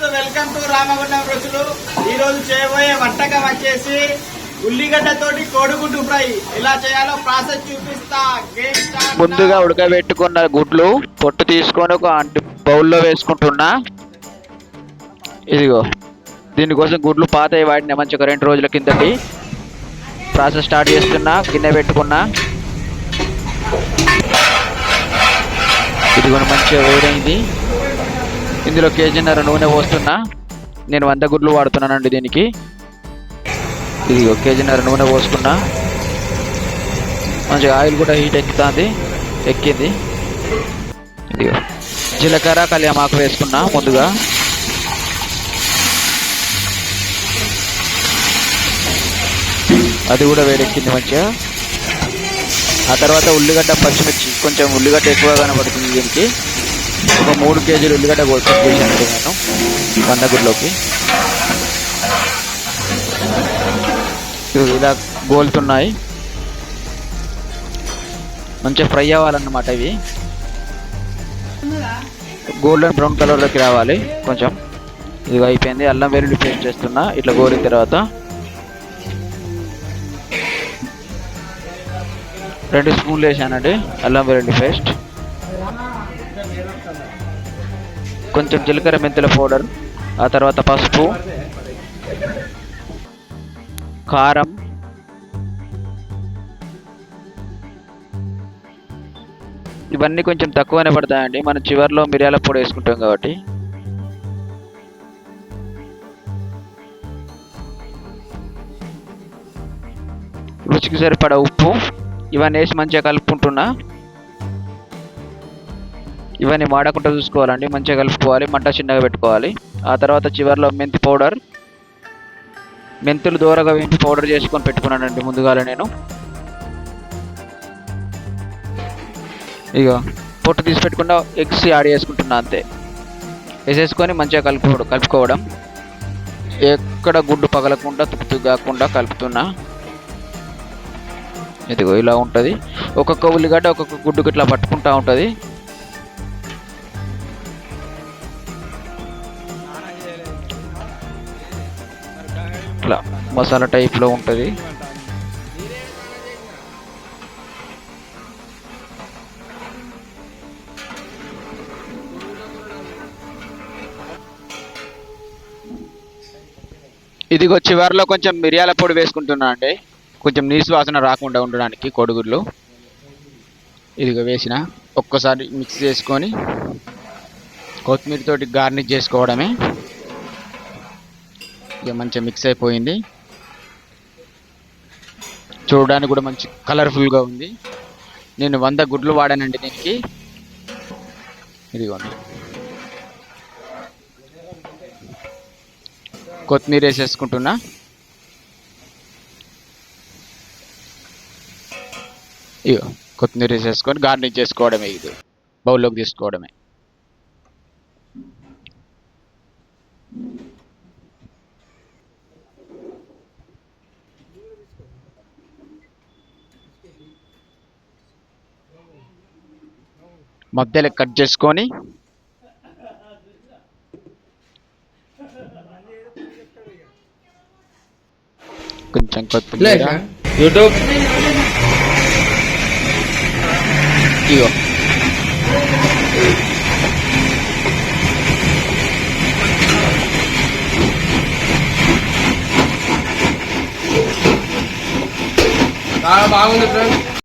దోస్తు welcome to Ramagundam రుచులు. ఈరోజు చేయబోయే వంటకం వచ్చేసి ఉల్లిగడ్డతోటి కోడిగుడ్డు ఫ్రై. ఎలా చేయాలో ప్రాసెస్ చూపిస్తా. ముందుగా ఉడకబెట్టుకున్న గుడ్లు పొట్టు తీసుకొని ఒక అంటు బౌల్లో వేసుకుంటున్నా. ఇదిగో దీనికోసం గుడ్లు పాత వాటిని మంచి ఒక రెండు రోజుల కిందటి. ప్రాసెస్ స్టార్ట్ చేస్తున్నా గిన్నె పెట్టుకున్నా. ఇదిగో మంచిగా వేరైంది ఇందులో కేజీన్నర నూనె పోస్తున్నా. నేను వంద గుడ్లు వాడుతున్నానండి దీనికి. ఇదిగో కేజీన్నర నూనె పోసుకున్నా. మంచిగా ఆయిల్ కూడా హీట్ ఎక్కుతుంది. ఎక్కింది. ఇదిగో జీలకర్ర కళ్యామాకు వేసుకున్నా ముందుగా. అది కూడా వేడెక్కింది మంచిగా. ఆ తర్వాత ఉల్లిగడ్డ పచ్చిమిర్చి కొంచెం ఉల్లిగడ్డ ఎక్కువ కనబడుతుంది దీనికి. ఒక మూడు కేజీలు ఉల్లిగడ్డ కోసి చేశానండి నేను వంద గుడ్లోకి ఇలా గోలుతున్నాయి. మంచిగా ఫ్రై అవ్వాలన్నమాట ఇవి. గోల్డెన్ బ్రౌన్ కలర్లోకి రావాలి కొంచెం. ఇది అయిపోయింది అల్లం వెల్లుల్లి పేస్ట్ చేస్తున్నా ఇట్లా గోలిన తర్వాత. రెండు స్పూన్లు వేసానండి అల్లం వెల్లుల్లి పేస్ట్. కొంచెం జీలకర్ర మెంతుల పౌడర్ ఆ తర్వాత పసుపు కారం ఇవన్నీ కొంచెం తక్కువనే పడతాయండి. మనం చివర్లో మిరియాల పొడి వేసుకుంటాం కాబట్టి. రుచికి సరిపడా ఉప్పు ఇవన్నీ వేసి మంచిగా కలుపుకుంటున్నా. ఇవన్నీ వాడకుండా చూసుకోవాలండి. మంచిగా కలుపుకోవాలి. మంట చిన్నగా పెట్టుకోవాలి. ఆ తర్వాత చివర్లో మెంతి పౌడర్. మెంతులు దూరగా వేయించి పౌడర్ చేసుకొని పెట్టుకున్నానండి ముందుగాలే నేను. ఇక పొట్టు తీసి పెట్టుకుండా ఎగ్స్ యాడ్ చేసుకుంటున్నా అంతే. వేసేసుకొని మంచిగా కలుపుకోవడం కలుపుకోవడం. ఎక్కడ గుడ్డు పగలకుండా తుప్పు కాకుండా కలుపుతున్నా. ఇదిగో ఇలా ఉంటుంది. ఒక్కొక్క ఉల్లిగడ్డ ఒక్కొక్క గుడ్డుకి ఇట్లా పట్టుకుంటా ఉంటుంది. ఇట్లా మసాలా టైప్లో ఉంటుంది. ఇదిగో చివరిలో కొంచెం మిరియాల పొడి వేసుకుంటున్నా అండి. కొంచెం నీసు వాసన రాకుండా ఉండడానికి కొడుగుడ్లు. ఇదిగో వేసిన. ఒక్కసారి మిక్స్ చేసుకొని కొత్తిమీర తోటి గార్నిష్ చేసుకోవడమే. ఓకే మంచిగా మిక్స్ అయిపోయింది. చూడడానికి కూడా మంచి కలర్ఫుల్గా ఉంది. నేను వంద గుడ్లు వాడానండి దీనికి. ఇదిగోండి. కొత్తిమీర వేసేసుకుంటున్నా. ఇగో కొత్తిమీర వేసేసుకొని గార్నిష్ చేసుకోవడమే ఇది. బౌల్లోకి తీసుకోవడమే. మధ్యలో కట్ చేసుకొని కొంచెం కొత్తిమీర. యూట్యూబ్. ఇగో. చాలా బాగుంది ఫ్రెండ్స్